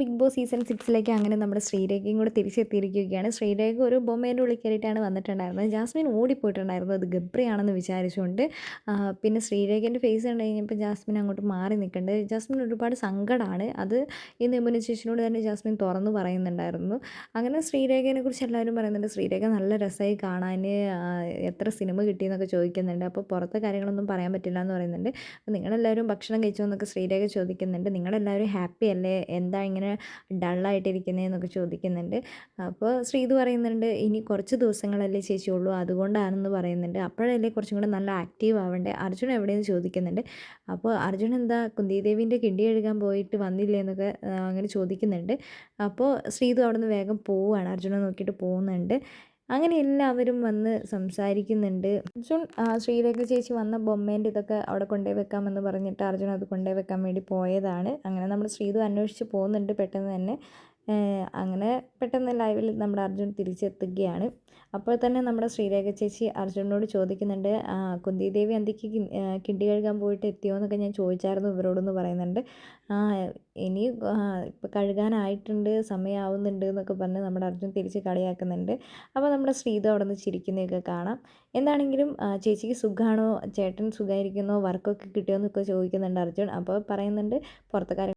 Big boss season സിക്സിലേക്ക് അങ്ങനെ നമ്മുടെ ശ്രീരേഖയും കൂടെ തിരിച്ചെത്തിയിരിക്കുകയാണ്. ശ്രീരേഖ ഒരു ബൊമ്മേന്റെ ഉള്ളിൽ കയറിയിട്ടാണ് വന്നിട്ടുണ്ടായിരുന്നത്. ജാസ്മിൻ ഓടിപ്പോയിട്ടുണ്ടായിരുന്നു. അത് ഗബ്രിയാണെന്ന് വിചാരിച്ചുകൊണ്ട് പിന്നെ ശ്രീരേഖേന്റെ ഫേസ് കണ്ടു കഴിഞ്ഞപ്പോൾ ജാസ്മിൻ അങ്ങോട്ട് മാറി നിൽക്കുന്നുണ്ട്. ജാസ്മിൻ ഒരുപാട് സങ്കടമാണ് അത് ഈ ചേച്ചിനോട് തന്നെ ജാസ്മിൻ തുറന്നു പറയുന്നുണ്ടായിരുന്നു. അങ്ങനെ ശ്രീരേഖനെ കുറിച്ച് എല്ലാവരും പറയുന്നുണ്ട് ശ്രീരേഖ നല്ല രസമായി കാണാൻ എത്ര സിനിമ കിട്ടിയെന്നൊക്കെ ചോദിക്കുന്നുണ്ട്. അപ്പോൾ പുറത്തെ കാര്യങ്ങളൊന്നും പറയാൻ പറ്റില്ല എന്ന് പറയുന്നുണ്ട്. അപ്പോൾ നിങ്ങളെല്ലാവരും ഭക്ഷണം കഴിച്ചോ എന്നൊക്കെ ശ്രീരേഖ ചോദിക്കുന്നുണ്ട്. നിങ്ങളെല്ലാവരും ഹാപ്പി അല്ലേ? എന്താ ഇങ്ങനെ ഡള്ളായിട്ടിരിക്കുന്നതെന്നൊക്കെ ചോദിക്കുന്നുണ്ട്. അപ്പോൾ ശ്രീത് പറയുന്നുണ്ട് ഇനി കുറച്ച് ദിവസങ്ങളല്ലേ ചേച്ചിയുള്ളൂ അതുകൊണ്ടാണെന്ന് പറയുന്നുണ്ട്. അപ്പോഴല്ലേ കുറച്ചും കൂടെ നല്ല ആക്റ്റീവ് ആവണ്ടേ? അർജുൻ എവിടെയെന്ന് ചോദിക്കുന്നുണ്ട്. അപ്പോൾ അർജുൻ എന്താ കുന്തിദേവിന്റെ കിണ്ടി എഴുകാൻ പോയിട്ട് വന്നില്ലേ എന്നൊക്കെ അങ്ങനെ ചോദിക്കുന്നുണ്ട്. അപ്പോൾ ശ്രീതു അവിടെ നിന്ന് വേഗം പോവുകയാണ് അർജുനെ നോക്കിയിട്ട് പോകുന്നുണ്ട്. അങ്ങനെ എല്ലാവരും വന്ന് സംസാരിക്കുന്നുണ്ട്. അർജുൻ ശ്രീരേഖ ചേച്ചി വന്ന ബൊമ്മേന്റെ ഇതൊക്കെ അവിടെ കൊണ്ടുപോയി വെക്കാമെന്ന് പറഞ്ഞിട്ട് അർജുൻ അത് കൊണ്ടുപോയി വെക്കാൻ വേണ്ടി പോയതാണ്. അങ്ങനെ നമ്മൾ ശ്രീതു അന്വേഷിച്ച് പോകുന്നുണ്ട് പെട്ടെന്ന് തന്നെ. അങ്ങനെ പെട്ടെന്ന് ലൈവിൽ നമ്മുടെ അർജുൻ തിരിച്ചെത്തുകയാണ്. അപ്പോൾ തന്നെ നമ്മുടെ ശ്രീരേഖ ചേച്ചി അർജുനോട് ചോദിക്കുന്നുണ്ട് കുന്തിദേവി കുന്തി ദേവി അന്തിക്ക് കിണ്ടി കഴുകാൻ പോയിട്ട് എത്തിയോ എന്നൊക്കെ ഞാൻ ചോദിച്ചായിരുന്നു ഇവരോടൊന്ന് പറയുന്നുണ്ട്. ഇനി ഇപ്പോൾ കഴുകാനായിട്ടുണ്ട് സമയമാവുന്നുണ്ട് എന്നൊക്കെ പറഞ്ഞ് നമ്മുടെ അർജുൻ തിരിച്ച് കളിയാക്കുന്നുണ്ട്. അപ്പോൾ നമ്മുടെ ശ്രീത അവിടെ നിന്ന് ചിരിക്കുന്നതൊക്കെ കാണാം. എന്താണെങ്കിലും ചേച്ചിക്ക് സുഖമാണോ ചേട്ടൻ സുഖമായിരിക്കുന്നോ വർക്കൊക്കെ കിട്ടിയോ എന്നൊക്കെ ചോദിക്കുന്നുണ്ട് അർജുൻ. അപ്പോൾ പറയുന്നുണ്ട് പുറത്തെ കാര്യം